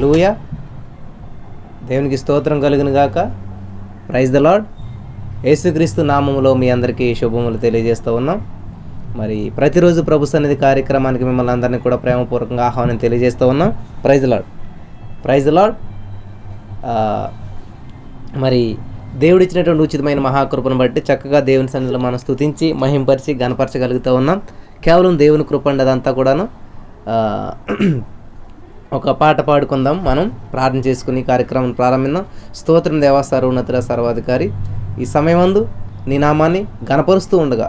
లూయ దేవునికి స్తోత్రం కలుగును గాక. ప్రైజ్ ద లాడ్ యేసుక్రీస్తు నామములో మీ అందరికీ శుభములు తెలియజేస్తూ ఉన్నాం. మరి ప్రతిరోజు ప్రభు సన్నిధి కార్యక్రమానికి మిమ్మల్ని అందరినీ కూడా ప్రేమపూర్వకంగా ఆహ్వానం తెలియజేస్తూ ఉన్నాం. ప్రైజ్ లాడ్ ప్రైజ్ లాడ్ మరి దేవుడిచ్చినటువంటి ఉచితమైన మహాకృపను బట్టి చక్కగా దేవుని సన్నిధిలో మనం స్తుతించి మహింపరిచి గనపరచగలుగుతూ ఉన్నాం. కేవలం దేవుని కృప అండి అదంతా కూడాను. ఒక పాట పాడుకుందాం. మనం ప్రార్థన చేసుకుని ఈ కార్యక్రమం ప్రారంభిద్దాం. స్తోత్రం దేవాసార ఉన్నతుల సర్వాధికారి ఈ సమయమందు నీ నామాన్ని గనపరుస్తూ ఉండగా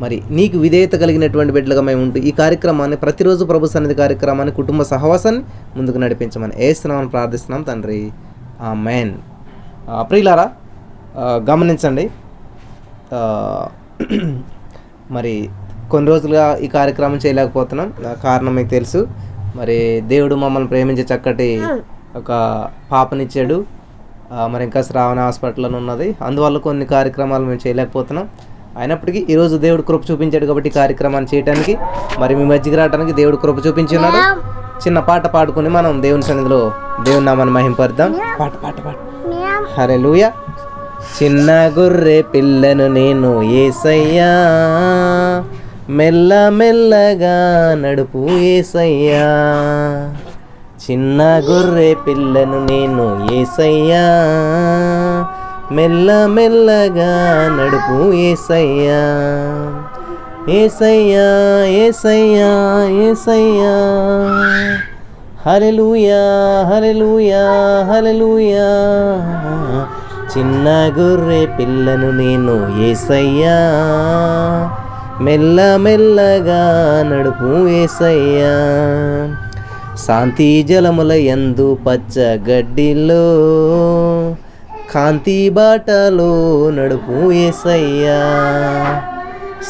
మరి నీకు విధేయత కలిగినటువంటి బిడ్డలుగా మేము ఉంటూ ఈ కార్యక్రమాన్ని ప్రతిరోజు ప్రభు సన్నిధి కార్యక్రమాన్ని కుటుంబ సహవాసాన్ని ముందుకు నడిపించమని ఏస్తున్నామని ప్రార్థిస్తున్నాం తండ్రి. ఆ మెయిన్ ప్రియులారా గమనించండి. మరి కొన్ని రోజులుగా ఈ కార్యక్రమం చేయలేకపోతున్నాం. కారణం మీకు తెలుసు. మరి దేవుడు మమ్మల్ని ప్రేమించే చక్కటి ఒక పాపనిచ్చాడు. మరి ఇంకా శ్రావణ హాస్పిటల్లో ఉన్నది. అందువల్ల కొన్ని కార్యక్రమాలు మేము చేయలేకపోతున్నాం. అయినప్పటికీ ఈరోజు దేవుడు కృప చూపించాడు కాబట్టి ఈ కార్యక్రమాన్ని చేయడానికి మరి మీ మధ్యకి రావడానికి దేవుడు కృప చూపించున్నాడు. చిన్న పాట పాడుకుని మనం దేవుని సన్నిధిలో దేవుని నామాన్ని మహింపరుద్దాం. పాట పాట పాట. హరే చిన్న గొర్రె పిల్లను నేను ఏసయ్యా. మెల్ల మెల్లగా నడుపు ఏసయ్యా. చిన్న గొర్రె పిల్లను నేను ఏసయ్యా. మెల్ల మెల్లగా నడుపు ఏసయ్యా. ఏసయ్యా ఏసయ్యా ఏసయ్యా. హల్లెలూయా హల్లెలూయా హల్లెలూయా. చిన్న గొర్రె పిల్లను నేను ఏసయ్యా. మెల్ల మెల్లగా నడుపు వేసయ్యా శాంతి జలముల ఎందు పచ్చ గడ్డిలో కాంతి బాటలో నడుపు వేసయ్యా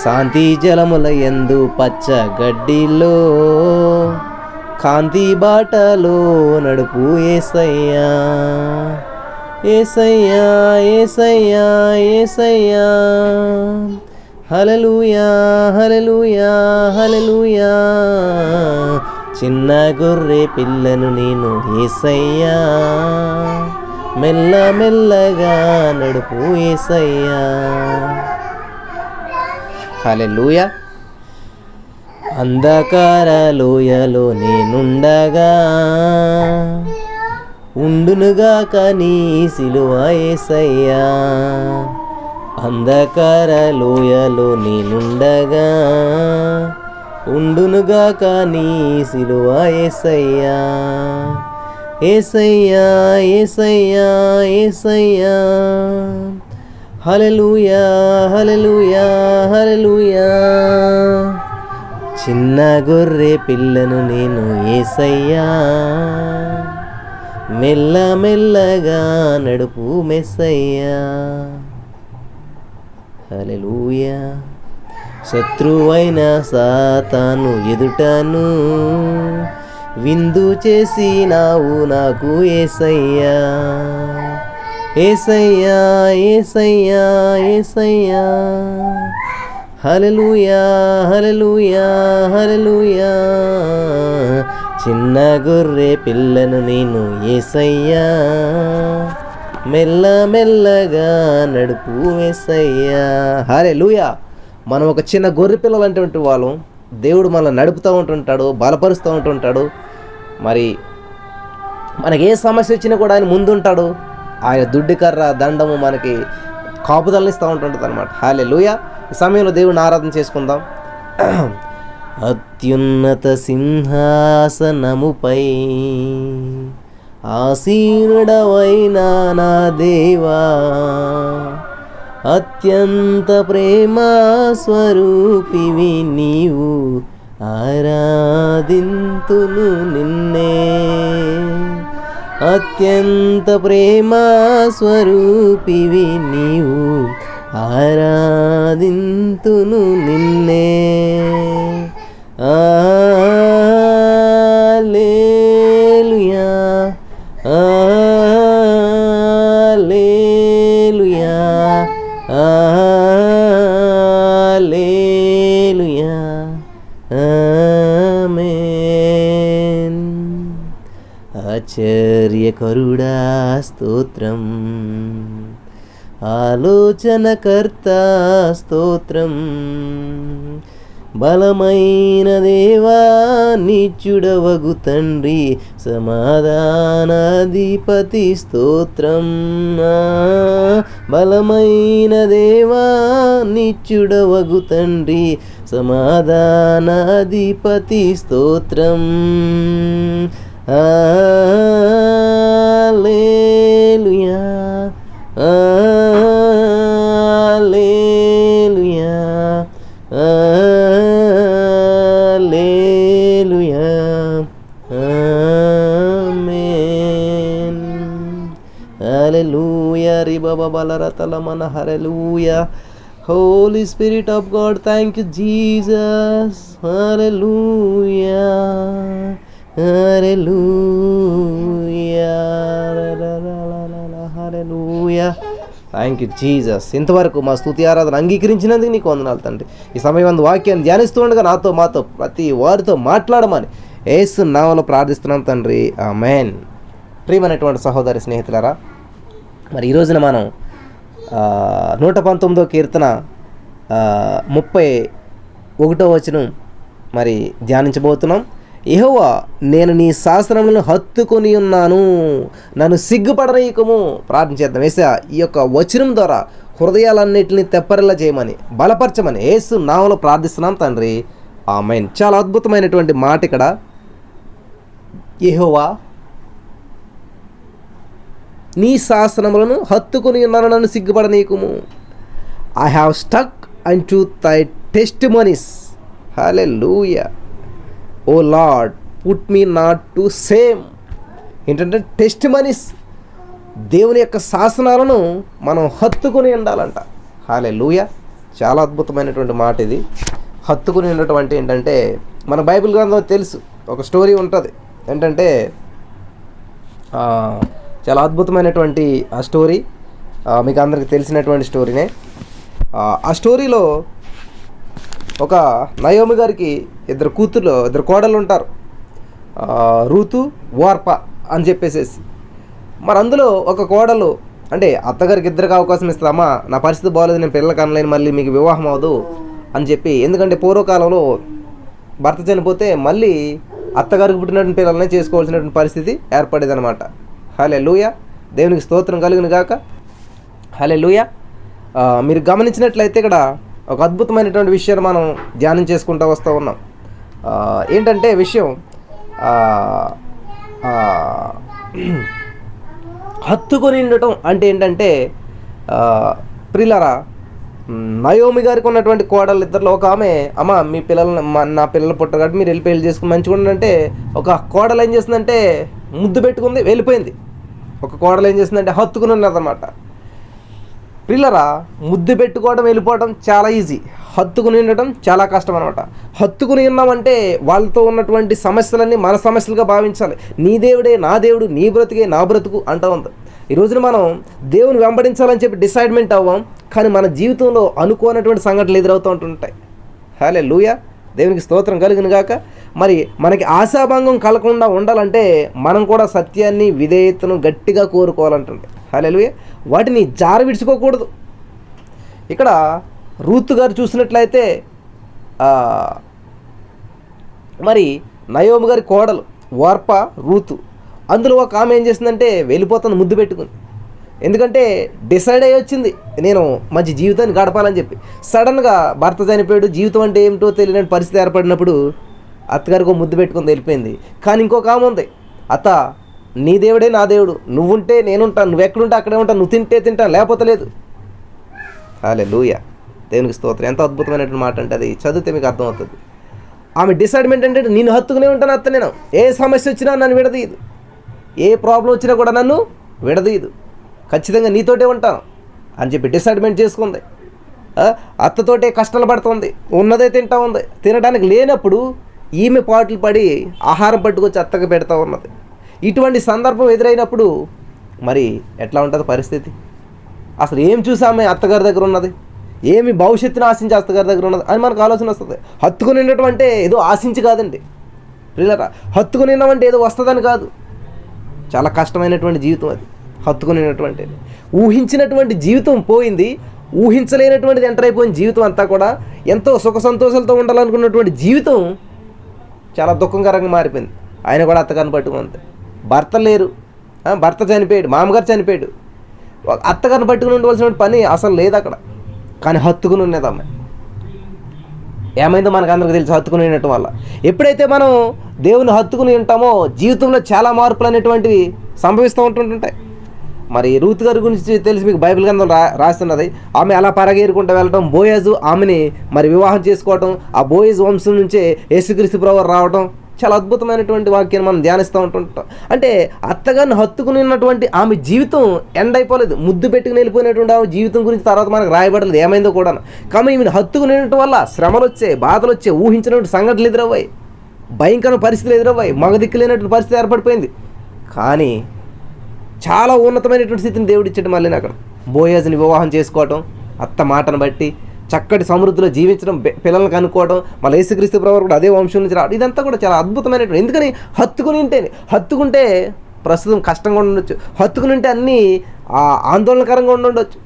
శాంతి జలముల ఎందు పచ్చ గడ్డిలో కాంతి బాటలో నడుపు ఏసయ్యా. ఏసయ్యా ఏసయ్యా ఏసయ్యా. హలలుయా హలలుయా హలలుయా చిన్న గొర్రె పిల్లను నేను ఏసయ్యా. మెల్ల మెల్లగా నడుపు ఏసయ్యా. హలెలూయా అంధకార లోయలో నేనుండగా ఉండునుగా కానీ సిలువ ఏసయ్యా. అంధకార లోయలో నేనుండగా ఉండునుగా కానీ సిలువ ఏసయ్యా. ఏసయ్యా ఏసయ్యా ఏసయ్యా. హలలుయా హలలుయా హలలుయా చిన్న గొర్రె పిల్లను నేను ఏసయ్యా. మెల్ల మెల్లగా నడుపు మెస్సయ్యా. హల్లెలూయా. శత్రువైన సాతాను ఎదుటను విందు చేసినావు నాకు ఏసయ్యా. ఏసయ్యా ఏసయ్యా ఏసయ్యా. హలలుయా హలలుయా హలలుయా చిన్న గొర్రె పిల్లను నేను ఏసయ్యా. మెల్ల మెల్లగా నడుపు వేసయ్యా. హల్లెలూయా. మనం ఒక చిన్న గొర్రె పిల్లలు అంటే వాళ్ళం. దేవుడు మనల్ని నడుపుతూ ఉంటుంటాడు బలపరుస్తూ ఉంటుంటాడు. మరి మనకి ఏ సమస్య వచ్చినా కూడా ఆయన ముందుంటాడు. ఆయన దుడ్డి కర్ర దండము మనకి కాపుదలనిస్తూ ఉంటుంటుంది అనమాట హాలే లూయ ఈ సమయంలో దేవుడిని ఆరాధన చేసుకుందాం. అత్యున్నత సింహాసనముపై ఆసీనుడవైన నా దేవా అత్యంత ప్రేమ స్వరూపివి నీవు ఆరాధింతును నిన్నే. అత్యంత ప్రేమ స్వరూపివి నీవు ఆరాధింతును నిన్నే. ఆ ఆశ్చర్యకరుడా స్తోత్రం. ఆలోచనకర్త స్తోత్రం. బలమైన దేవా నిత్యుడవగు తండ్రి సమాధానాధిపతి స్తోత్రం. బలమైన దేవా నిత్యుడవగు తండ్రి సమాధానాధిపతి స్తోత్రం. Alleluia. Alleluia. Alleluia. Amen. Alleluia. Ribababalaratala Hallelujah. Holy Spirit of God, thank you, Jesus. Hallelujah. Thank you Jesus ఇంతవరకు మా స్తుతి ఆరాధన అంగీకరించినందుకు నీకు వందనాలు తండ్రి. ఈ సమయం అందు వాక్యాన్ని ధ్యానిస్తూ ఉండగా నాతో మాతో ప్రతి వారితో మాట్లాడమని ఏసు నామలో ప్రార్థిస్తున్నాం తండ్రి. ఆ మెయిన్ ప్రియమైనటువంటి సహోదరి స్నేహితులరా మరి ఈ రోజున మనం నూట పంతొమ్మిదో కీర్తన ముప్పై ఒకటో వచనం మరి ధ్యానించబోతున్నాం. యెహోవా నేను నీ శాస్త్రములను హత్తుకొని ఉన్నాను. నన్ను సిగ్గుపడనీయకము. ప్రార్థన చేద్దాం. వేసా ఈ యొక్క వచనం ద్వారా హృదయాలన్నింటినీ తెప్పరిలా చేయమని బలపరచమని ఏసు నామలో ప్రార్థిస్తున్నాం తండ్రి. ఆమెన్. చాలా అద్భుతమైనటువంటి మాట ఇక్కడ. యెహోవా నీ శాసనములను హత్తుకొని ఉన్నాను. నన్ను సిగ్గుపడనీయకుము. I have stuck and to thy testimonies hallelujah O Lord put me not to shame. ఏంటంటే టెస్ట్ మనీస్ దేవుని యొక్క శాసనాలను మనం హత్తుకొని ఉండాలంట. హాలే లూయ చాలా అద్భుతమైనటువంటి మాట ఇది. హత్తుకుని ఉండటం ఏంటంటే మన బైబిల్ గ్రంథం తెలుసు ఒక స్టోరీ ఉంటుంది. ఏంటంటే చాలా అద్భుతమైనటువంటి ఆ స్టోరీ. మీకు అందరికి తెలిసినటువంటి స్టోరీనే. ఆ స్టోరీలో ఒక నయోమి గారికి ఇద్దరు కూతురు ఇద్దరు కోడలు ఉంటారు. రూతు వార్ప అని చెప్పేసేసి. మరి అందులో ఒక కోడలు అంటే అత్తగారికి ఇద్దరికి అవకాశం ఇస్తామా? నా పరిస్థితి బాగోలేదు నేను పిల్లలకు అనలేను మళ్ళీ మీకు వివాహం అవ్వదు అని చెప్పి. ఎందుకంటే పూర్వకాలంలో భర్త చనిపోతే మళ్ళీ అత్తగారికి పుట్టినటువంటి పిల్లలనే చేసుకోవాల్సినటువంటి పరిస్థితి ఏర్పడేది అనమాట హలే లూయ దేవునికి స్తోత్రం కలిగిన గాక. హలే లూయ మీరు గమనించినట్లయితే ఇక్కడ ఒక అద్భుతమైనటువంటి విషయాన్ని మనం ధ్యానం చేసుకుంటూ వస్తూ ఉన్నాం. ఏంటంటే విషయం హత్తుకొని ఉండటం అంటే ఏంటంటే ప్రిలరా నయోమి గారికి ఉన్నటువంటి కోడలు ఇద్దరిలో ఒక ఆమె అమ్మ మీ పిల్లల్ని మా- నా పిల్లలు పుట్టారు కాబట్టి మీరు వెళ్ళి పెళ్ళి చేసుకుని మంచిగా ఉండంటే ఒక కోడలు ఏం చేసిందంటే ముద్దు పెట్టుకుంది వెళ్ళిపోయింది. ఒక కోడలు ఏం చేసిందంటే హత్తుకుని ఉన్నదన్నమాట. పిల్లరా ముద్దు పెట్టుకోవడం వెళ్ళిపోవడం చాలా ఈజీ హత్తుకుని ఉండటం చాలా కష్టం అనమాట హత్తుకుని ఉన్నామంటే వాళ్ళతో ఉన్నటువంటి సమస్యలన్నీ మన సమస్యలుగా భావించాలి. నీ దేవుడే నా దేవుడు నీ బ్రతికే నా బ్రతుకు అంటూ ఉంది. ఈ రోజున మనం దేవుని వెంబడించాలని చెప్పి డిసైడ్మెంట్ అవ్వం కానీ మన జీవితంలో అనుకోనటువంటి సంఘటనలు ఎదురవుతూ ఉంటుంటాయి. హలే లూయా దేవునికి స్తోత్రం కలిగిన గాక. మరి మనకి ఆశాభంగం కలగకుండా ఉండాలంటే మనం కూడా సత్యాన్ని విధేయతను గట్టిగా కోరుకోవాలంటుంది హలే వాటిని జార విడుచుకోకూడదు. ఇక్కడ రూత్ గారు చూసినట్లయితే మరి నయోమ గారి కోడలు వార్ప రూతు అందులో ఒక ఆమె ఏం చేసిందంటే వెళ్ళిపోతుంది ముద్దు పెట్టుకుంది. ఎందుకంటే డిసైడ్ అయ్యి వచ్చింది నేను మంచి జీవితాన్ని గడపాలని చెప్పి. సడన్గా భర్త చనిపోయాడు జీవితం అంటే ఏమిటో తెలియని పరిస్థితి ఏర్పడినప్పుడు అత్తగారికి ఒక ముద్దు పెట్టుకుని వెళ్ళిపోయింది. కానీ ఇంకొక ఆమె ఉంది అత్త. నీ దేవుడే నా దేవుడు. నువ్వుంటే నేనుంటాను నువ్వు ఎక్కడుంటే అక్కడే ఉంటాను నువ్వు తింటే తింటా లేకపోతే లేదు. అలే లూయ దేవునికి స్తోత్రం. ఎంత అద్భుతమైనటువంటి మాట అంటే అది. చదివితే మీకు అర్థమవుతుంది. ఆమె డిసైడ్మెంట్ అంటే నేను హత్తుకునే ఉంటాను అత్త నేను. ఏ సమస్య వచ్చినా నన్ను విడదీయదు. ఏ ప్రాబ్లం వచ్చినా కూడా నన్ను విడదీయదు. ఖచ్చితంగా నీతోటే ఉంటాను అని చెప్పి డిసైడ్మెంట్ చేసుకుంది. అత్తతోటే కష్టాలు పడుతుంది. ఉన్నదే తింటా ఉంది. తినడానికి లేనప్పుడు ఈమె పాటలు పడి ఆహారం పట్టుకొచ్చి అత్తకు పెడతా ఉన్నది. ఇటువంటి సందర్భం ఎదురైనప్పుడు మరి ఎట్లా ఉంటుంది పరిస్థితి? అసలు ఏం చూసామే అత్తగారి దగ్గర ఉన్నది? ఏమి భవిష్యత్తును ఆశించి అత్తగారి దగ్గర ఉన్నది? అని మనకు ఆలోచన వస్తుంది. హత్తుకుని ఉండటం ఏదో ఆశించి కాదండి. పిల్లరా హత్తుకుని ఉన్నామంటే ఏదో వస్తుందని కాదు. చాలా కష్టమైనటువంటి జీవితం అది. హత్తుకునేటువంటి ఊహించినటువంటి జీవితం పోయింది. ఊహించలేనటువంటిది ఎంటర్ అయిపోయిన జీవితం అంతా కూడా ఎంతో సుఖ సంతోషాలతో ఉండాలనుకున్నటువంటి జీవితం చాలా దుఃఖకరంగా మారిపోయింది. ఆయన కూడా అత్తగారిని పట్టుకుంది భర్త లేరు. భర్త చనిపోయాడు మామగారు చనిపోయాడు. అత్తగారిని పట్టుకుని ఉండవలసిన పని అసలు లేదు అక్కడ. కానీ హత్తుకుని ఉన్నది అమ్మాయి ఏమైందో మనకు అందరికి తెలుసు హత్తుకుని ఉండటం వల్ల. ఎప్పుడైతే మనం దేవుని హత్తుకుని ఉంటామో జీవితంలో చాలా మార్పులు అనేటువంటివి సంభవిస్తూ ఉంటుంటాయి మరి రూత్ గారి గురించి తెలిసి మీకు బైబిల్ గ్రంథం రా రాస్తున్నది. ఆమె అలా పరగేరుకుంటూ వెళ్ళటం బోయజు ఆమెని మరి వివాహం చేసుకోవటం ఆ బోయజ్ వంశం నుంచే యేసుక్రీస్తు ప్రభు రావటం చాలా అద్భుతమైనటువంటి వాక్యాన్ని మనం ధ్యానిస్తూ ఉంటుంటాం. అంటే అత్తగారిని హత్తుకుని ఉన్నటువంటి ఆమె జీవితం ఎండ్ అయిపోలేదు. ముద్దు పెట్టుకుని వెళ్ళిపోయినటువంటి ఆమె జీవితం గురించి తర్వాత మనకు రాయబడలేదు. ఏమైందో కూడా కానీ ఈమెను హత్తుకుని ఉండటం వల్ల శ్రమలు వచ్చాయి బాధలు వచ్చాయి ఊహించినటువంటి సంఘటనలు ఎదురవ్వాయి. భయంకర పరిస్థితులు ఎదురవ్వాయి. మగదిక్కులేనటువంటి పరిస్థితి ఏర్పడిపోయింది. కానీ చాలా ఉన్నతమైనటువంటి స్థితిని దేవుడు ఇచ్చాడు మళ్ళీ అక్కడ బోయాజ్ని వివాహం చేసుకోవటం అత్త మాటను బట్టి చక్కటి సమృద్ధిలో జీవించడం పిల్లలను పిల్లల్ని కనుక్కోవడం మళ్ళీ యేసుక్రీస్తు ప్రభు కూడా అదే వంశం నుంచి రావడం ఇదంతా కూడా చాలా అద్భుతమైనటువంటి ఎందుకని? హత్తుకుని ఉంటేనే హత్తుకుంటే ప్రస్తుతం కష్టంగా ఉండొచ్చు హత్తుకుని ఉంటే అన్నీ ఆ, ఆందోళనకరంగా ఉండొచ్చు.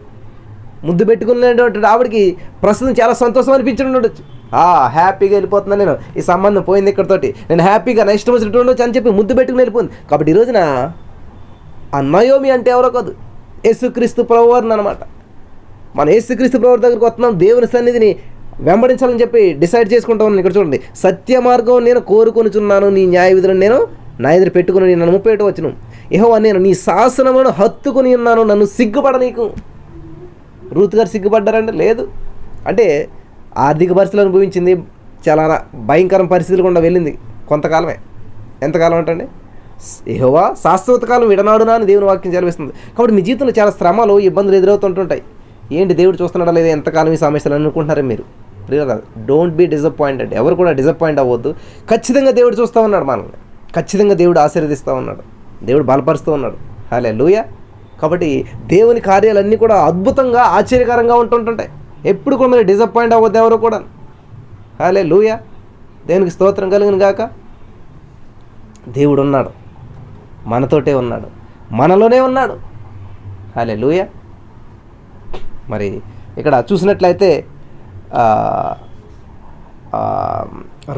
ముద్దు పెట్టుకునేటువంటి ఆవిడకి ప్రస్తుతం చాలా సంతోషం అనిపించి ఉండొచ్చు. ఆ హ్యాపీగా వెళ్ళిపోతున్నాను నేను ఈ సంబంధం పోయింది ఇక్కడతోటి. నేను హ్యాపీగా నా ఇష్టం వచ్చినట్టు ఉండొచ్చు అని చెప్పి ముద్దు పెట్టుకుని వెళ్ళిపోయింది. కాబట్టి ఈ రోజున అన్నయోమి అంటే ఎవరో కాదు యేసుక్రీస్తు ప్రభువారిని అనమాట మన ఏసుక్రీస్తు ప్రభువారి దగ్గరికి వస్తున్నాం. దేవుని సన్నిధిని వెంబడించాలని చెప్పి డిసైడ్ చేసుకుంటా ఉన్నాను. ఇక్కడ చూడండి. సత్య మార్గం నేను కోరుకొనుచున్నాను. నీ న్యాయ విధులను నేను నా ఎదురు పెట్టుకుని నన్ను ముప్పై ఒకటి వచ్చును ఏహో నేను నీ శాసనమును హత్తుకుని ఉన్నాను. నన్ను సిగ్గుపడ నీకు. రూత్ గారు సిగ్గుపడ్డారంటే లేదు. అంటే ఆర్థిక పరిస్థితులు అనుభవించింది. చాలా భయంకర పరిస్థితులు కూడా వెళ్ళింది కొంతకాలమే. ఎంతకాలం అంటే ఏహోవా శాశ్వత కాలం విడనాడునా అని దేవుని వాక్యం చదివిస్తుంది కాబట్టి మీ జీవితంలో చాలా శ్రమలు ఇబ్బందులు ఎదురవుతుంటుంటాయి. ఏంటి దేవుడు చూస్తున్నాడా లేదా ఎంతకాలం ఈ సమస్యలు అనుకుంటున్నారే మీరు? ప్రియరా డోంట్ బీ డిసప్పాయింటెడ్ ఎవరు కూడా డిసప్పాయింట్ అవ్వద్దు. ఖచ్చితంగా దేవుడు చూస్తూ ఉన్నాడు మనల్ని. ఖచ్చితంగా దేవుడు ఆశీర్వదిస్తూ ఉన్నాడు. దేవుడు బలపరుస్తూ ఉన్నాడు. హలే లూయ కాబట్టి దేవుని కార్యాలన్నీ కూడా అద్భుతంగా ఆశ్చర్యకరంగా ఉంటుంటుంటాయి. ఎప్పుడు కూడా మీరు డిసప్పాయింట్ అవ్వద్దు ఎవరు కూడా. హాలే లూయ దేవునికి స్తోత్రం కలిగిన గాక. దేవుడు ఉన్నాడు. మనతోటే ఉన్నాడు. మనలోనే ఉన్నాడు. హాలే లూయ మరి ఇక్కడ చూసినట్లయితే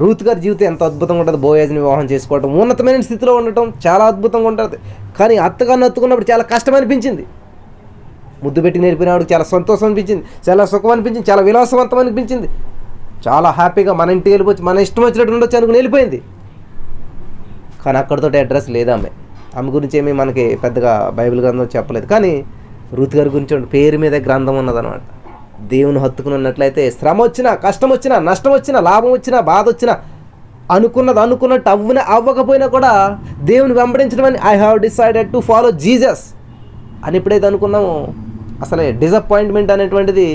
రూత్ గారి జీవితం ఎంత అద్భుతంగా ఉంటుంది బోయాజ్ని వివాహం చేసుకోవడం ఉన్నతమైన స్థితిలో ఉండటం చాలా అద్భుతంగా ఉంటుంది. కానీ అత్తగారిని అత్తుకున్నప్పుడు చాలా కష్టం అనిపించింది. ముద్దు పెట్టి నేర్పినవాడికి చాలా సంతోషం అనిపించింది చాలా సుఖం అనిపించింది చాలా విలాసవంతం అనిపించింది. చాలా హ్యాపీగా మన ఇంటికి వెళ్ళిపోవచ్చు మన ఇష్టం వచ్చినట్టు ఉండొచ్చు అనుకుని వెళ్ళిపోయింది. కానీ అక్కడితో అడ్రస్ లేదా ఆమె ఆమె గురించి ఏమీ మనకి పెద్దగా బైబిల్ గ్రంథం చెప్పలేదు. కానీ రుత్ గారి గురించి పేరు మీద గ్రంథం ఉన్నదనమాట దేవుని హత్తుకుని ఉన్నట్లయితే శ్రమ వచ్చినా కష్టం వచ్చినా నష్టం వచ్చినా లాభం వచ్చినా బాధ వచ్చినా అనుకున్నది అనుకున్నట్టు అవ్వన అవ్వకపోయినా కూడా దేవుని వెంబడించడం అని I have decided to follow Jesus అని ఎప్పుడైతే అనుకున్నామో అసలే డిసప్పాయింట్మెంట్ అనేటువంటిది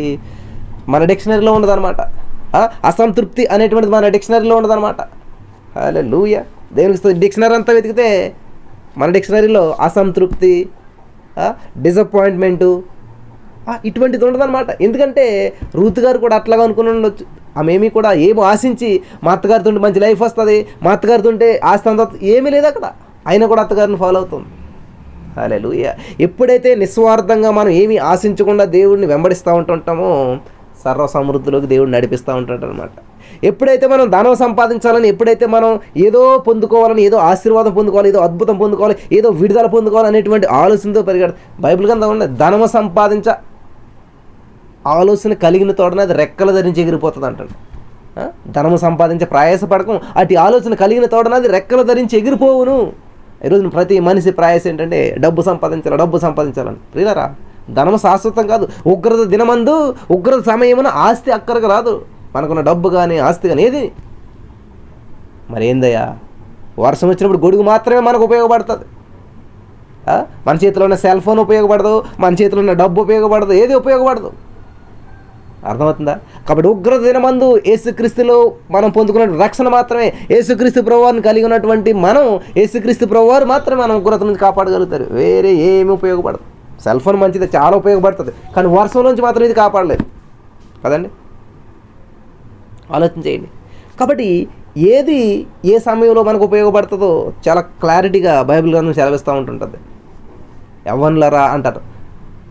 మన డిక్షనరీలో ఉండదన్నమాట అసంతృప్తి అనేటువంటిది మన డిక్షనరీలో ఉండదన్నమాట అలా లూయ దేవునికి డిక్షనరీ అంతా వెతికితే మన డిక్షనరీలో అసంతృప్తి డిసప్పాయింట్మెంటు ఇటువంటిది ఉండదన్నమాట. ఎందుకంటే రూత్ గారు కూడా అట్లాగా అనుకుని ఉండొచ్చు. ఆమెమీ కూడా ఏమో ఆశించి మా అత్తగారితో ఉంటే మంచి లైఫ్ వస్తుంది మా అత్తగారితో ఉంటే ఆస్తి అంత ఏమీ లేదు అక్కడ. అయినా కూడా అత్తగారిని ఫాలో అవుతుంది. హల్లెలూయా. ఎప్పుడైతే నిస్వార్థంగా మనం ఏమీ ఆశించకుండా దేవుడిని వెంబడిస్తూ ఉంటుంటామో సర్వ సమృద్ధిలోకి నడిపిస్తూ ఉంటాడు అనమాట ఎప్పుడైతే మనం ధనం సంపాదించాలని ఎప్పుడైతే మనం ఏదో పొందుకోవాలని ఏదో ఆశీర్వాదం పొందుకోవాలి ఏదో అద్భుతం పొందుకోవాలి ఏదో విడుదల పొందుకోవాలి అనేటువంటి ఆలోచనతో పెరిగాడు. బైబిల్ గ్రంథం ఉన్నది ధనము సంపాదించ ఆలోచన కలిగిన తోడనే అది రెక్కలు ధరించి ఎగిరిపోతుంది అంటాడు. ధనము సంపాదించే ప్రయాసపడకం అటు ఆలోచన కలిగిన తోడనది రెక్కలు ధరించి ఎగిరిపోవును. ఈరోజు ప్రతి మనిషి ప్రయాస ఏంటంటే డబ్బు సంపాదించాలి డబ్బు సంపాదించాలని. ప్రియులరా ధనము శాశ్వతం కాదు ఉగ్రత దినమందు ఉగ్రత సమయమున ఆస్తి అక్కరకు రాదు. మనకున్న డబ్బు కానీ ఆస్తి కానీ ఏది? మరి ఏందయ్యా వర్షం వచ్చినప్పుడు గొడుగు మాత్రమే మనకు ఉపయోగపడుతుంది. మన చేతిలో ఉన్న సెల్ ఫోన్ ఉపయోగపడదు మన చేతిలో ఉన్న డబ్బు ఉపయోగపడదు ఏది ఉపయోగపడదు. అర్థమవుతుందా? కాబట్టి ఉగ్రత దినమందు యేసుక్రీస్తులో మనం పొందుకున్న రక్షణ మాత్రమే. యేసుక్రీస్తు ప్రభువారిని కలిగి ఉన్నటువంటి మనం యేసుక్రీస్తు ప్రభువారు మాత్రమే మనం ఉగ్రత నుంచి కాపాడగలుగుతారు. వేరే ఏమి ఉపయోగపడదు. సెల్ ఫోన్ మంచిది చాలా ఉపయోగపడుతుంది. కానీ వర్షం నుంచి మాత్రం ఇది కాపాడలేదు. కదండి? ఆలోచన చేయండి. కాబట్టి ఏది ఏ సమయంలో మనకు ఉపయోగపడుతుందో చాలా క్లారిటీగా బైబిల్ గ్రంథం సెలవిస్తూ ఉంటుంటుంది. ఎవన్లరా అంటారు.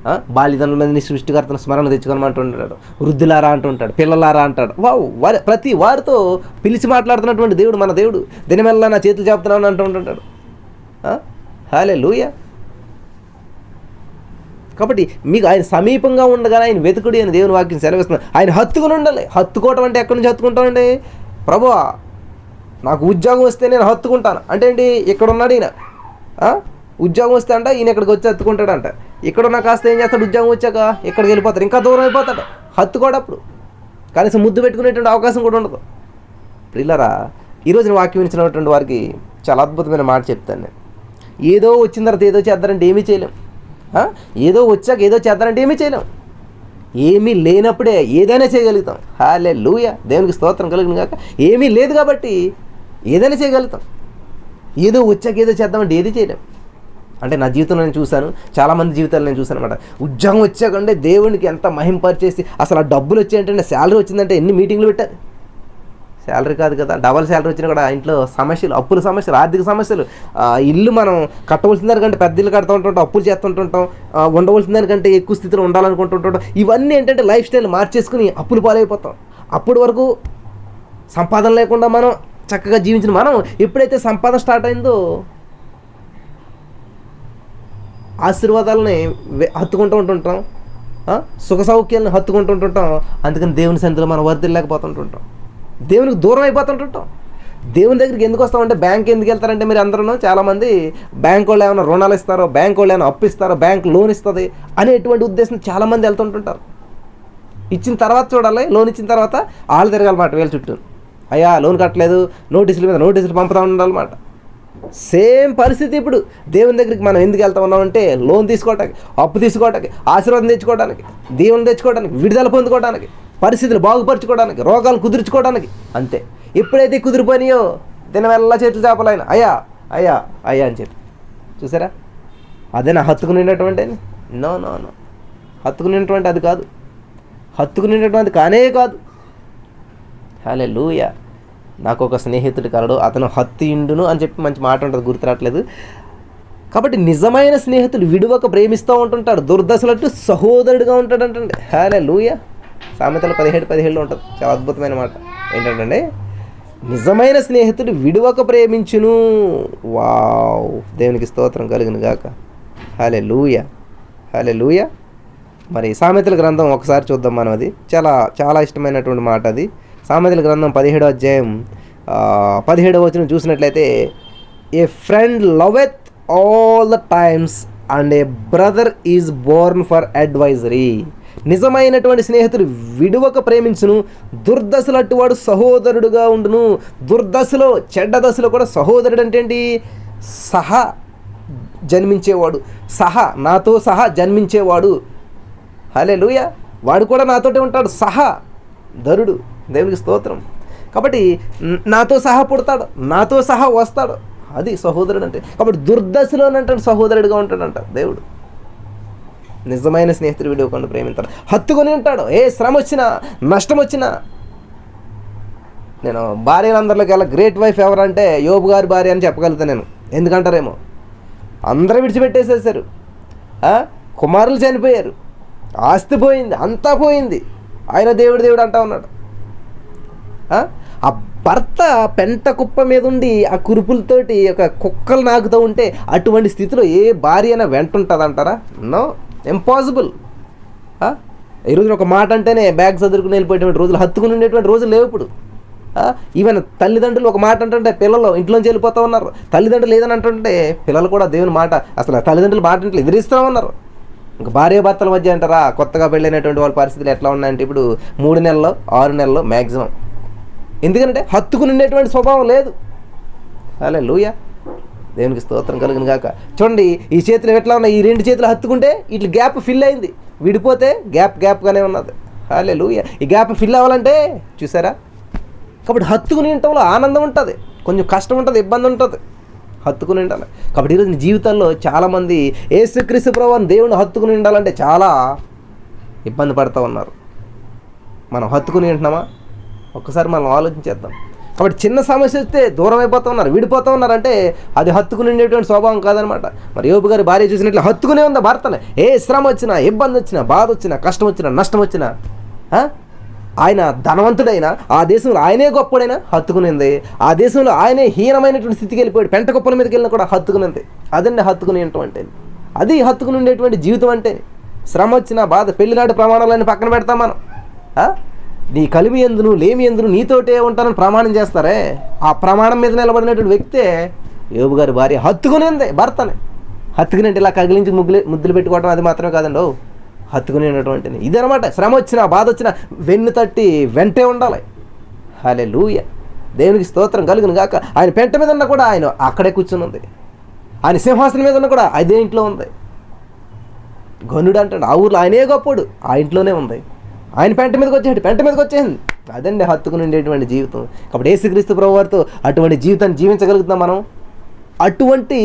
ఆ, బాల్యదండ్రుల మీద సృష్టికర్తను స్మరణ తెచ్చుకోమంటుంటాడు వృద్ధులారా అంటుంటాడు. పిల్లలారా అంటాడు. వావ్! వారి ప్రతి వారితో పిలిచి మాట్లాడుతున్నటువంటి దేవుడు మన దేవుడు. దినమెల్లా నా చేతులు చెప్తున్నాను అంటూ ఉంటుంటాడు హాలే లూయ కాబట్టి మీకు ఆయన సమీపంగా ఉండగానే ఆయన వెతుకుడి అని దేవుని వాక్యం సెలవిస్తున్నాడు ఆయన హత్తుకుని ఉండాలి. హత్తుకోవటం అంటే ఎక్కడి నుంచి హత్తుకుంటామండి ప్రభు నాకు ఉద్యోగం వస్తే నేను హత్తుకుంటాను. అంటే ఏంటి? ఇక్కడ ఉన్నాడు ఈయన ఉద్యోగం వస్తే అంట ఈయన ఇక్కడికి వచ్చి హత్తుకుంటాడంట. ఇక్కడ ఉన్న కాస్త ఏం చేస్తాడు? ఉద్యోగం వచ్చాక ఇక్కడికి వెళ్ళిపోతాడు. ఇంకా దూరం అయిపోతాడు. హత్తుకోడప్పుడు. కనీసం ముద్దు పెట్టుకునేటువంటి అవకాశం కూడా ఉండదు. ప్రిల్లరా ఈరోజు వాక్యం ఇచ్చినటువంటి వారికి చాలా అద్భుతమైన మాట చెప్తాను నేను. ఏదో వచ్చిన తర్వాత ఏదో చేద్దారంటే ఏమీ చేయలేం. ఏదో వచ్చాక ఏదో చేద్దారంటే ఏమీ చేయలేం. ఏమీ లేనప్పుడే ఏదైనా చేయగలుగుతాం. హాలే లూయ దేవునికి స్తోత్రం కలిగిన కాక ఏమీ లేదు కాబట్టి ఏదైనా చేయగలుగుతాం. ఏదో వచ్చాక ఏదో చేద్దామంటే ఏది చేయలేం. అంటే నా జీవితంలో నేను చూశాను. చాలామంది జీవితాలు నేను చూశాను అనమాట ఉద్యోగం వచ్చాకంటే దేవునికి ఎంత మహింపరిచేసి అసలు ఆ డబ్బులు వచ్చాయంటే శాలరీ వచ్చిందంటే ఎన్ని మీటింగ్లు పెట్టారు శాలరీ కాదు కదా. డబల్ శాలరీ వచ్చినా కూడా ఇంట్లో సమస్యలు అప్పుల సమస్యలు ఆర్థిక సమస్యలు. ఇల్లు మనం కట్టవలసిన దానికంటే పెద్ద ఇల్లు కడుతూ ఉంటుంటాం అప్పులు చేస్తుంటుంటాం ఆ, ఉండవలసిన దానికంటే ఎక్కువ స్థితిలో ఉండాలనుకుంటుంటాం ఇవన్నీ ఏంటంటే లైఫ్ స్టైల్ మార్చేసుకుని అప్పులు పాలైపోతాం. అప్పటి వరకు సంపాదన లేకుండా మనం చక్కగా జీవించిన మనం ఎప్పుడైతే సంపాదన స్టార్ట్ అయిందో ఆశీర్వాదాలని హత్తుకుంటూ ఉంటుంటాం. సుఖ సౌఖ్యాలను హత్తుకుంటూ ఉంటుంటాం. అందుకని దేవుని సన్నిధిలో మనం వర్దిల్లేకపోతుంటుంటాం దేవునికి దూరం అయిపోతుంటుంటాం. దేవుని దగ్గరికి ఎందుకు వస్తామంటే బ్యాంక్ ఎందుకు వెళ్తారంటే మీరు అందరూ చాలామంది బ్యాంక్ వాళ్ళు ఏమైనా రుణాలు ఇస్తారో బ్యాంక్ వాళ్ళు ఏమైనా అప్పు ఇస్తారో బ్యాంక్ లోన్ ఇస్తుంది అనేటువంటి ఉద్దేశం చాలామంది వెళ్తుంటుంటారు. ఇచ్చిన తర్వాత చూడాలి లోన్ ఇచ్చిన తర్వాత వాళ్ళు తిరగాలన్నమాట వీళ్ళ చుట్టూ అయ్యా లోన్ కట్టలేదు నోటీసుల మీద నోటీసులు పంపుతా ఉండాలన్నమాట సేమ్ పరిస్థితి ఇప్పుడు దేవుని దగ్గరికి మనం ఎందుకు వెళ్తా ఉన్నామంటే లోన్ తీసుకోవడానికి అప్పు తీసుకోవడానికి ఆశీర్వాదం తెచ్చుకోవడానికి దీవెన తెచ్చుకోవడానికి విడుదల పొందుకోవడానికి పరిస్థితులు బాగుపరచుకోవడానికి రోగాలు కుదుర్చుకోవడానికి. అంతే. ఎప్పుడైతే కుదిరిపోయినాయో దినవెల్లా చేతులు చేపలైన అయ్యా అయ్యా అయ్యా అని చెప్పి. చూసారా? అదే నా హత్తుకునేటటువంటి నో నో నో. హత్తుకునేటువంటి అది కాదు. హత్తుకునేటటువంటి కానే కాదు. హలే లూయ నాకు ఒక స్నేహితుడు కలడు అతను హత్తిండును అని చెప్పి మంచి మాట ఉంటుంది గుర్తురావట్లేదు కాబట్టి నిజమైన స్నేహితుడు విడువక ప్రేమిస్తూ ఉంటుంటాడు దుర్దశలట్టు సహోదరుడిగా ఉంటాడంటండి. హలే లూయ సామెతలు పదిహేడు పదిహేడులో ఉంటుంది. చాలా అద్భుతమైన మాట. ఏంటంటే నిజమైన స్నేహితుడు విడువక ప్రేమించును. వావ్. దేవునికి స్తోత్రం కలిగిన గాక. హలే లూయ హలే లూయ మరి సామెతల గ్రంథం ఒకసారి చూద్దాం మనం అది. చాలా చాలా ఇష్టమైనటువంటి మాట అది. సామెతల గ్రంథం పదిహేడో అధ్యాయం పదిహేడవ వచ్చిన చూసినట్లయితే a friend loveth all the times and a brother is born for adversity నిజమైనటువంటి స్నేహితుడు విడువక ప్రేమించును. దుర్దశలట్టు వాడు సహోదరుడుగా ఉండును. దుర్దశలో చెడ్డ దశలో కూడా సహోదరుడు అంటే ఏంటి? సహా జన్మించేవాడు. సహా నాతో సహా జన్మించేవాడు. హలే లూయ వాడు కూడా నాతోటే ఉంటాడు. సహా ధరుడు. దేవునికి స్తోత్రం. కాబట్టి నాతో సహా పుడతాడు. నాతో సహా వస్తాడు. అది సహోదరుడు అంటే. కాబట్టి దుర్దశలోనంటాడు సహోదరుడిగా ఉంటాడంట దేవుడు. నిజమైన స్నేహితుడు వీడియో కొండ ప్రేమింతాడు హత్తుకొని ఉంటాడు. ఏ శ్రమ వచ్చినా నష్టం వచ్చినా. నేను భార్యలందరిలోకి వెళ్ళ గ్రేట్ వైఫ్ ఎవరంటే యోబు గారి భార్య అని చెప్పగలుగుతాను నేను. ఎందుకంటారేమో? అందరూ విడిచిపెట్టేసేసారు కుమారులు చనిపోయారు. ఆస్తి పోయింది అంతా పోయింది. ఆయన దేవుడు దేవుడు అంటా ఉన్నాడు. ఆ? భర్త పెంట కుప్ప మీద ఉండి ఆ కురుపులతోటి ఒక కుక్కలు నాకుతూ ఉంటే అటువంటి స్థితిలో ఏ భార్య అయినా వెంట ఉంటుంది అంటారా నో. ఇంపాసిబుల్ ఈ రోజున ఒక మాట అంటేనే బ్యాగ్ చదువుకుని వెళ్ళిపోయేటువంటి రోజులు హత్తుకుని ఉండేటువంటి రోజులు లేవు ఇప్పుడు. ఈవెన్ తల్లిదండ్రులు ఒక మాట అంటుంటే పిల్లలు ఇంట్లోంచి వెళ్ళిపోతూ ఉన్నారు. తల్లిదండ్రులు ఏదని అంటుంటే పిల్లలు కూడా దేవుని మాట అసలు తల్లిదండ్రులు మాట అంటే ఎదిరిస్తూ ఉన్నారు. ఇంకా భార్య భర్తల మధ్య అంటారా కొత్తగా పెళ్ళైనటువంటి వాళ్ళ పరిస్థితులు ఎట్లా ఉన్నాయంటే ఇప్పుడు మూడు నెలలు ఆరు నెలలు మ్యాక్సిమం ఎందుకంటే హత్తుకుని ఉండేటువంటి స్వభావం లేదు. అలా లూయ దేవునికి స్తోత్రం కలిగిన కాక చూడండి ఈ చేతులు ఎట్లా ఉన్నాయి? ఈ రెండు చేతులు హత్తుకుంటే ఇట్లా గ్యాప్ ఫిల్ అయింది. విడిపోతే గ్యాప్ గ్యాప్గానే ఉన్నది. హాలే లూయ ఈ గ్యాప్ ఫిల్ అవ్వాలంటే చూసారా? కాబట్టి హత్తుకుని ఉండటంలో ఆనందం ఉంటుంది. కొంచెం కష్టం ఉంటుంది ఇబ్బంది ఉంటుంది. హత్తుకుని ఉండాలి కాబట్టి ఈరోజు నీ జీవితంలో చాలామంది ఏసుక్రీస్తు ప్రభావం దేవుని హత్తుకుని ఉండాలంటే చాలా ఇబ్బంది పడుతూ ఉన్నారు. మనం హత్తుకుని ఉంటున్నామా ఒక్కసారి మనం ఆలోచించేద్దాం. కాబట్టి చిన్న సమస్య వస్తే దూరం అయిపోతూ ఉన్నారు విడిపోతూ ఉన్నారంటే అది హత్తుకుని ఉండేటువంటి స్వభావం కాదనమాట. మరి యోపు గారి భార్య చూసినట్లు హత్తుకునే ఉంది భర్తనే? ఏ శ్రమ వచ్చినా ఇబ్బంది వచ్చినా బాధ వచ్చినా కష్టం వచ్చినా నష్టం వచ్చినా ఆయన ధనవంతుడైనా ఆ దేశంలో ఆయనే గొప్పడైనా హత్తుకునింది. ఆ దేశంలో ఆయనే హీనమైనటువంటి స్థితికి వెళ్ళిపోయాడు. పెంట కుప్పల మీదకి వెళ్ళినా కూడా హత్తుకునింది. అదండి హత్తుకుని అంటే. అది హత్తుకుని ఉండేటువంటి జీవితం అంటే. శ్రమ వచ్చినా బాధ పెళ్ళినాటి ప్రమాణాలన్నీ పక్కన పెడతాం మనం. నీ కలిమి ఎందును లేమి ఎందును నీతోటే ఉంటానని ప్రమాణం చేస్తారే? ఆ ప్రమాణం మీద నిలబడినటువంటి వ్యక్తే యోబు గారి భార్య హత్తుకునింది భర్తని. హత్తుకునేంటి ఇలా కగిలించి ముగ్గులు ముద్దులు పెట్టుకోవడం అది మాత్రమే కాదండి. ఓ హత్తుకునేటటువంటి ఇదనమాట శ్రమ వచ్చినా బాధ వచ్చినా వెన్ను తట్టి వెంటే ఉండాలి. హలే లూయ దేవునికి స్తోత్రం కలుగును గాక. ఆయన పెంట మీద ఉన్న కూడా ఆయన అక్కడే కూర్చుని ఉంది ఆయన సింహాసనం మీద ఉన్న కూడా అదే ఇంట్లో ఉంది. గనుడు అంటాడు ఆ ఊర్లో ఆయనే గొప్పడు. ఆ ఇంట్లోనే ఉంది. ఆయన పెంట మీదకి వచ్చాడు పెంట మీదకి వచ్చేసింది అదండి హత్తుకుని ఉండేటువంటి జీవితం. కాబట్టి ఏసుక్రీస్తు ప్రభు వారితో అటువంటి జీవితాన్ని జీవించగలుగుతాం మనం. అటువంటి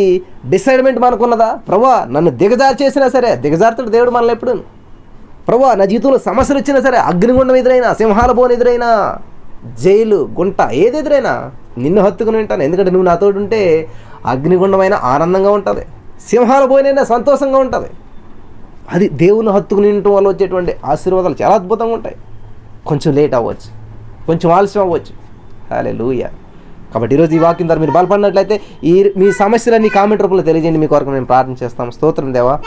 డిసైడ్మెంట్ మనకున్నదా? ప్రభా నన్ను దిగజారు చేసినా సరే దిగజారుతాడు దేవుడు మనల్ని ఎప్పుడు ప్రభా నా జీవితంలో సమస్యలు వచ్చినా సరే అగ్నిగుండం ఎదురైనా సింహాల బోన్ ఎదురైనా జైలు గుంట ఏది ఎదురైనా నిన్ను హత్తుకుని ఉంటాను. ఎందుకంటే నువ్వు నాతోటి ఉంటే అగ్నిగుండమైన ఆనందంగా ఉంటుంది. సింహాల బోయినైనా సంతోషంగా ఉంటుంది. అది దేవుని హత్తుకుని ఉండటం వల్ల వచ్చేటువంటి ఆశీర్వాదాలు చాలా అద్భుతంగా ఉంటాయి. కొంచెం లేట్ అవ్వచ్చు. కొంచెం ఆలస్యం అవ్వచ్చు. హాలే లూయ కాబట్టి ఈరోజు ఈ వాక్యం ద్వారా మీరు బలపడినట్లయితే ఈ మీ సమస్యలన్నీ కామెంట్ రూపంలో తెలియజేయండి. మీ కొరకు మేము ప్రార్థన చేస్తాం. స్తోత్రం దేవా.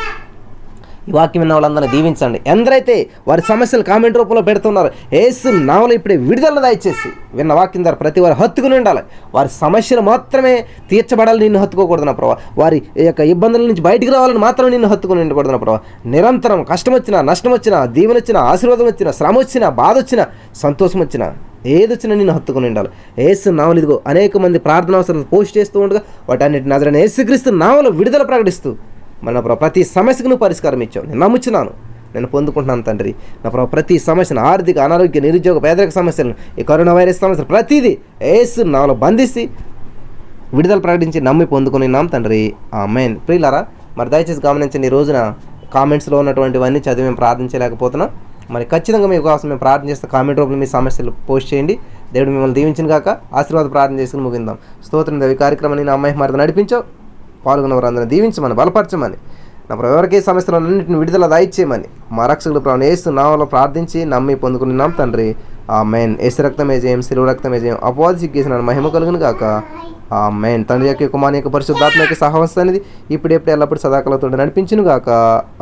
ఈ వాక్యం విన్న వాళ్ళందరినీ దీవించండి. ఎందరైతే వారి సమస్యలు కామెంట్ రూపంలో పెడుతున్నారు ఏసు నావలో ఇప్పుడే విడుదల దయచేసి విన్న వాక్యం ద్వారా ప్రతి వారు హత్తుకుని ఉండాలి. వారి సమస్యలు మాత్రమే తీర్చబడాలి నిన్ను హత్తుకోకూడదు నా ప్రభావ వారి యొక్క ఇబ్బందుల నుంచి బయటికి రావాలని మాత్రం నిన్ను హత్తుకుని ఉండకూడదు నా ప్రభావ నిరంతరం కష్టం వచ్చినా నష్టం వచ్చినా దీవెన వచ్చినా ఆశీర్వాదం వచ్చినా శ్రమ వచ్చినా బాధ వచ్చినా సంతోషం వచ్చినా ఏదొచ్చినా నిన్ను హత్తుకుని ఉండాలి. ఏసు నావలు ఇదిగో అనేక మంది ప్రార్థన అవసరాలు పోస్ట్ చేస్తూ ఉండగా వాటన్నిటి నజరని ఏసుక్రీస్తు నావలు విడుదల ప్రకటిస్తూ మన ప్రతి సమస్యకు నువ్వు పరిష్కారం ఇచ్చావు. నేను నమ్ముచున్నాను. నేను పొందుకుంటున్నాను తండ్రి. నా ప్రభు ప్రతి సమస్యను ఆర్థిక అనారోగ్య నిరుద్యోగ పేదరిక సమస్యలను ఈ కరోనా వైరస్ సమస్యలు ప్రతిదీ ఏసు నాలో బంధిసి విడుదల ప్రకటించి నమ్మి పొందుకున్నాం తండ్రి. ఆ మెయిన్ ప్రియులారా మరి దయచేసి గమనించండి ఈ రోజున కామెంట్స్లో ఉన్నటువంటివన్నీ చదివి మేము ప్రార్థించలేకపోతున్నాం. మరి ఖచ్చితంగా మీ కోసం మేము ప్రార్థన చేస్తే కామెంట్ రూపంలో మీ సమస్యలు పోస్ట్ చేయండి. దేవుడు మిమ్మల్ని దీవించిన కాక ఆశీర్వాద ప్రార్థన చేసుకుని ముగిందాం. స్తోత్రం దేవి కార్యక్రమాన్ని నా అమ్మాయి మరి నడిపించావు పాల్గొన్న వారందరిని దీవించమని బలపరచమని నా ఎవరికి సమస్యలన్నింటిని విడుదల దాయిచ్చేయమని మా రక్షకుడు ప్రభు ఏసు నామలో ప్రార్థించి నమ్మి పొందుకున్నాం తండ్రి. ఆ మెయిన్ ఏసు రక్తమే జయం శిలువ రక్తమే జయం అపవాది సిగ్గేసిన మహిమ కలుగును గాక. ఆ మెయిన్ తండ్రి యొక్క కుమారి యొక్క పరిశుద్ధాత్మ యొక్క సహవస్థ అనేది ఇప్పుడు ఎప్పుడు ఎల్లప్పుడు సదాకలతో నడిపించును గాక.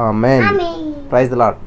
ఆ మెయిన్ ప్రైజ్ లాడ్